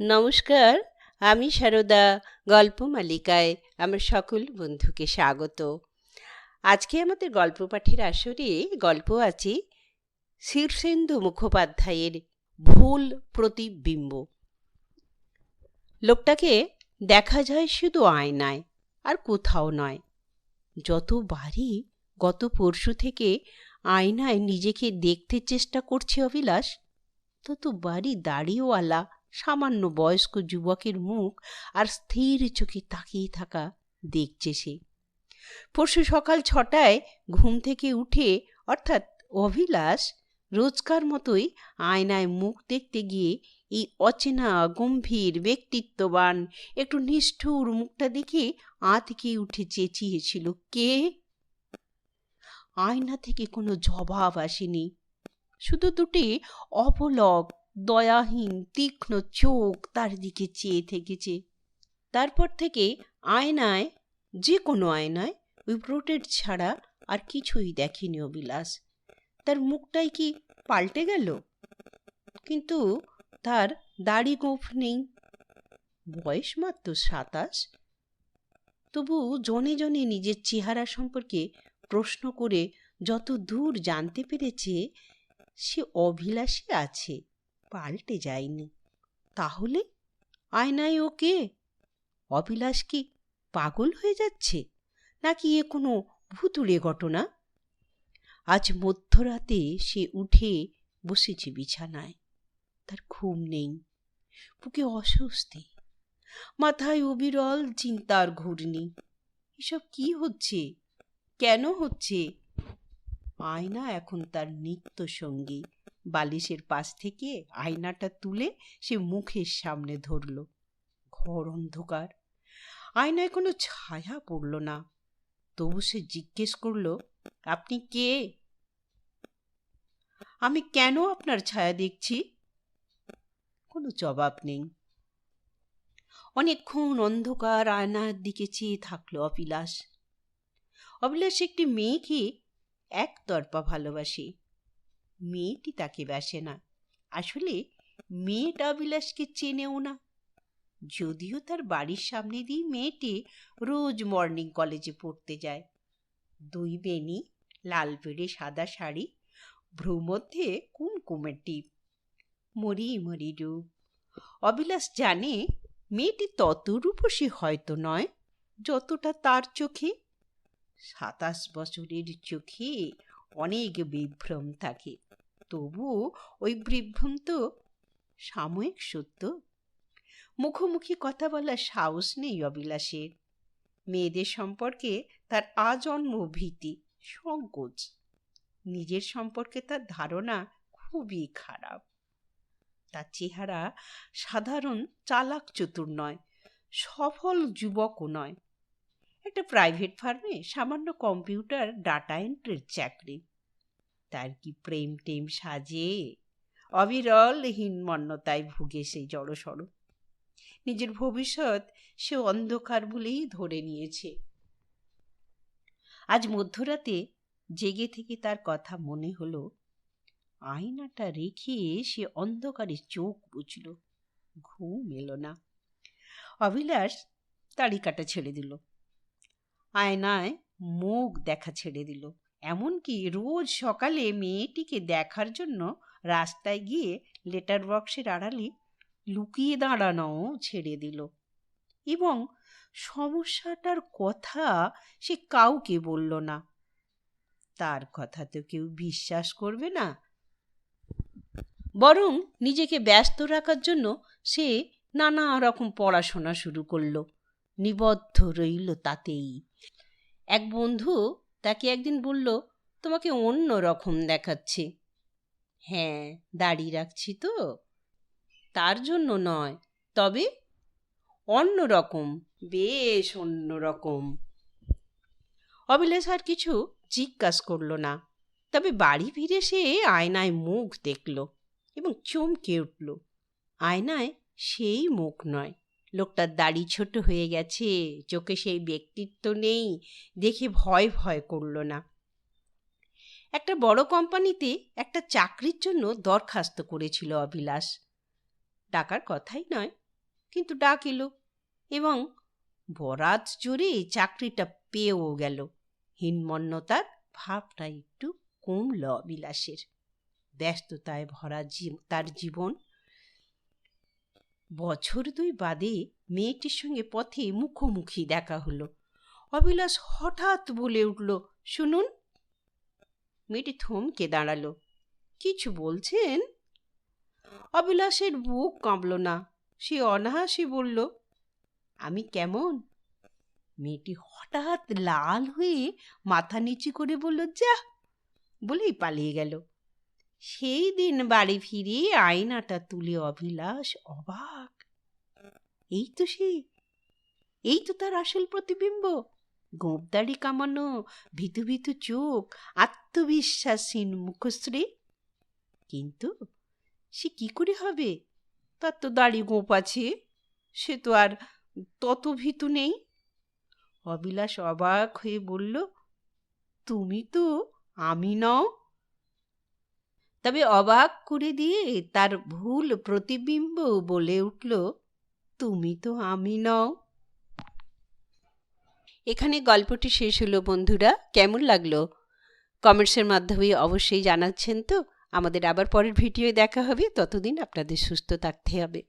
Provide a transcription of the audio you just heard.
নমস্কার, আমি সারদা, গল্প মালিকায়, আমার সকল বন্ধুকে স্বাগত। আজকে আমাদের গল্প পাঠের আসরে গল্প আছে শীর্ষেন্দু মুখোপাধ্যায়ের ভুল প্রতিবিম্ব। লোকটাকে দেখা যায় শুধু আয়নায় আর কোথাও নয়। যতবারই গত পরশু থেকে আয়নায় নিজেকে দেখতে চেষ্টা করছে অভিলাষ, ততবারই দাড়িওয়ালা সামান্য বয়স্ক যুবকের মুখ আর স্থির চোখে তাকিয়ে থাকা দেখছে সে। পরশু সকাল ছটায় ঘুম থেকে উঠে অর্থাৎ অভিলাষ রোজকার মতোই আয়নায় মুখ দেখতে গিয়ে এই অচেনা, গম্ভীর, ব্যক্তিত্ববান, একটু নিষ্ঠুর মুখটা দেখে আঁতকে উঠে চেঁচিয়েছিল, কে? আয়না থেকে কোনো জবাব আসেনি। শুধু দুটি অপলক দয়াহীন, তীক্ষ্ণ চোখ তার দিকে চেয়ে থেকেছে। তারপর থেকে আয়নায় যে কোনো আয়নায়, ওই প্রোটেট ছাড়া আর কিছুই দেখেনি অবিলাস তার মুখটাই কি পাল্টে গেল? কিন্তু তার দাড়ি গোঁফ নেই। বয়স মাত্র সাতাশ। তবু জনে জনে নিজের চেহারা সম্পর্কে প্রশ্ন করে যত দূর জানতে পেরেছে, সে অভিলাষী আছে। পাল্টে যায়নি। তাহলে আয়নায় ও কে অবিলাস কি পাগল হয়ে যাচ্ছে? নাকি এ কোনো ভুতুড়ে ঘটনা? আজ মধ্যরাতে সে উঠে বসেছে বিছানায়। তার ঘুম নেই, বুকে অস্বস্তি। মাথায় অবিরল চিন্তার ঘূর্ণি। এসব কি হচ্ছে? কেন হচ্ছে? আয়না এখন তার নিত্য সঙ্গী বালিশের পাশ থেকে আয়নাটা তুলে সে মুখের সামনে ধরল। ঘর অন্ধকার। আয়নায় কোনো ছায়া পড়ল না। তবু সে জিজ্ঞেস করল, আপনি কে? আমি কেন আপনার ছায়া দেখছি? কোনো জবাব নেই। অনেকক্ষণ অন্ধকার আয়নার দিকে চেয়ে থাকল অবিলাস অবিলাস একটি মেয়েকে একতরফা ভালোবাসে। মেয়েটি তাকে বাসে না। আসলে মেয়েটা অবিলাসকে চেনেও না। যদিও তার বাড়ির সামনে দিয়ে মেয়েটি রোজ মর্নিং কলেজে পড়তে যায়। দুই বেনি লাল পেড়ে সাদা শাড়ি ভ্রুমধ্যে কুমকুমের টিপ। মরি মরি রূপ। অবিলাস জানে মেয়েটি তত রূপসী হয়তো নয়, যতটা তার চোখে। সাতাশ বছরের চোখে অনেক বিভ্রম থাকে। তবু ওই বিভ্রম তো সাময়িক সত্য। মুখোমুখি কথা বলার সাহস নেই অবিলাসের মেয়েদের সম্পর্কে তার আজন্ম ভীতি সংকোচ নিজের সম্পর্কে তার ধারণা খুবই খারাপ। তার চেহারা সাধারণ চালাক চতুর নয়, সফল যুবকও নয়। একটা প্রাইভেট ফার্মে সামান্য কম্পিউটার ডাটা এন্ট্রির চাকরি। তার কি প্রেম টেম সাজে? অবিরল হীনমন্যতায় ভুগে সেই জড়সড়। নিজের ভবিষ্যৎ সে অন্ধকার বলেই ধরে নিয়েছে। আজ মধ্যরাতে জেগে থেকে তার কথা মনে হলো, আয়নাটা রেখে সে অন্ধকারে চোখ বুঝল ঘুম এলো না। অবিলাস তালিকাটা ছেড়ে দিল। আয়নায় মুখ দেখা ছেড়ে দিল। এমনকি রোজ সকালে মেয়েটিকে দেখার জন্য রাস্তায় গিয়ে লেটার বক্সের আড়ালে লুকিয়ে দাঁড়ানোও ছেড়ে দিল। এবং সমস্যাটার কথা সে কাউকে বলল না। তার কথা তো কেউ বিশ্বাস করবে না। বরং নিজেকে ব্যস্ত রাখার জন্য সে নানা রকম পড়াশোনা শুরু করল। নিবদ্ধ রইল তাতেই। এক বন্ধু তাকে একদিন বলল, তোমাকে অন্য রকম দেখাচ্ছে। হ্যাঁ দাড়ি রাখছি তো। তার জন্য নয়, তবে অন্য রকম, বেশ অন্য রকম। অবিলাস আর কিছু জিজ্ঞাস করল না, তবে বাড়ি ফিরে সে আয়নায় মুখ দেখল এবং চমকে উঠল। আয়নায় সেই মুখ নয়। লোকটার দাড়ি ছোট হয়ে গেছে, চোখে সেই ব্যক্তিত্ব নেই, দেখে ভয় ভয় করল না। একটা বড় কোম্পানিতে একটা চাকরির জন্য দরখাস্ত করেছিল অবিলাস ডাকার কথাই নয়, কিন্তু ডাক এলো এবং বরাত জোরে চাকরিটা পেয়েও গেল। হীনমন্যতার ভাবটা একটু কমল অবিলাসের ব্যস্ততায় ভরা তার জীবন বছর দুই বাদে মেয়েটির সঙ্গে পথে মুখোমুখি দেখা হলো। অবিলাস হঠাৎ বলে উঠল, শুনুন। মেয়েটি থমকে দাঁড়াল। কিছু বলছেন? অবিলাসের বুক কাঁপল না। সে অনাহাসে বলল, আমি কেমন? মেয়েটি হঠাৎ লাল হয়ে মাথা নিচু করে বলল যা বলেই পালিয়ে গেল। সেই দিন বাড়ি ফিরে আয়নাটা তুলে অভিলাষ অবাক। এই তো সে, এই তো তার আসল প্রতিবিম্ব। গোঁপদাড়ি কামানো, ভিতু ভিতু চোখ, আত্মবিশ্বাসহীন মুখশ্রী। কিন্তু সে কি করে হবে? তার তো দাড়ি গোঁপ আছে, সে তো আর তত ভিতু নেই। অবিলাস অবাক হয়ে বলল, তুমি তো আমি নও তবে অবাক করে দিয়ে তার ভুল প্রতিবিম্ব বলে উঠল, তুমি তো আমি নও। এখানে গল্পটি শেষ হলো, বন্ধুরা। কেমন লাগল? কমেন্টসের মাধ্যমে অবশ্যই জানাচ্ছেন তো। আমাদের আবার পরের ভিডিও দেখা হবে। ততদিন আপনাদের সুস্থ থাকতে হবে।